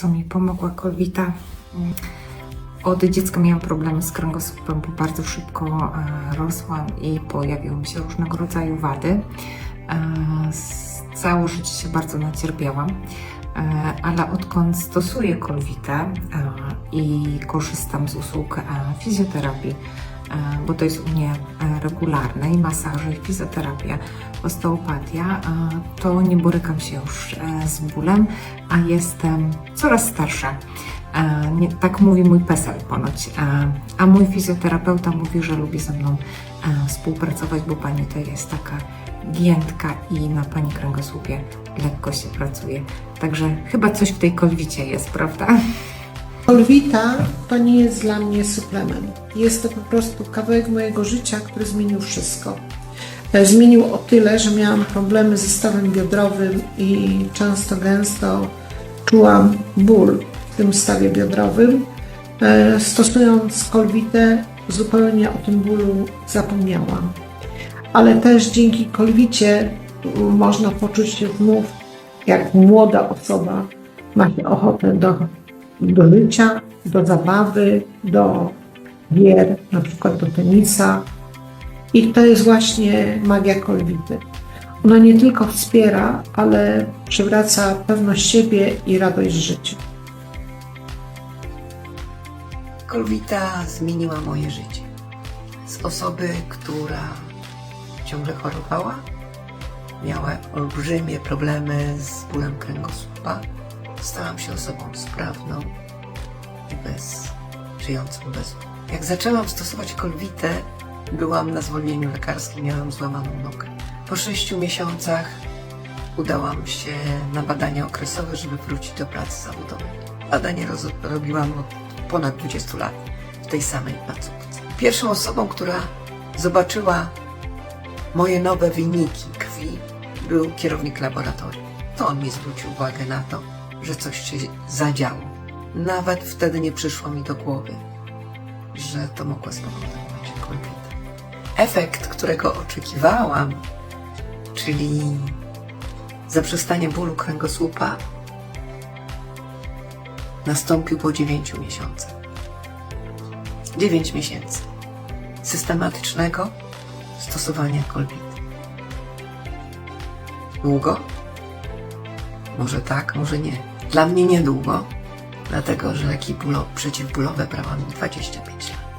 co mi pomogła kolwita. Od dziecka miałam problemy z kręgosłupem, bo bardzo szybko e, rosłam i pojawiły mi się różnego rodzaju wady. E, Całe życie się bardzo nacierpiałam, e, ale odkąd stosuję kolwitę i korzystam z usług fizjoterapii, bo to jest u mnie e, regularne i masaże, i fizjoterapia, osteopatia, e, to nie borykam się już e, z bólem, a jestem coraz starsza. E, Nie, tak mówi mój PESEL ponoć. E, A mój fizjoterapeuta mówi, że lubi ze mną e, współpracować, bo pani to jest taka giętka i na pani kręgosłupie lekko się pracuje. Także chyba coś w tej kolwicie jest, prawda? Kolwita to nie jest dla mnie suplement. Jest to po prostu kawałek mojego życia, który zmienił wszystko. E, Zmienił o tyle, że miałam problemy ze stawem biodrowym i często gęsto czułam ból w tym stawie biodrowym. E, Stosując kolwitę, zupełnie o tym bólu zapomniałam. Ale też dzięki kolwicie można poczuć się znów jak młoda osoba ma ochotę do do życia, do zabawy, do gier, na przykład do tenisa. I to jest właśnie magia kolwity. Ona nie tylko wspiera, ale przywraca pewność siebie i radość życia. Kolwita zmieniła moje życie. Z osoby, która ciągle chorowała, miała olbrzymie problemy z bólem kręgosłupa, stałam się osobą sprawną i bez, żyjącą bez. Jak zaczęłam stosować kolwitę, byłam na zwolnieniu lekarskim, miałam złamaną nogę. Po sześciu miesiącach udałam się na badania okresowe, żeby wrócić do pracy zawodowej. Badanie robiłam od ponad 20 lat w tej samej placówce. Pierwszą osobą, która zobaczyła moje nowe wyniki krwi, był kierownik laboratorium. To on mi zwrócił uwagę na to, że coś się zadziało. Nawet wtedy nie przyszło mi do głowy, że to mogła spowodować kolwitę. Efekt, którego oczekiwałam, czyli zaprzestanie bólu kręgosłupa, nastąpił po 9 miesiącach. 9 miesięcy systematycznego stosowania kolwity. Długo? Może tak, może nie. Dla mnie niedługo, dlatego że leki bólo- przeciwbólowe brałam 25 lat.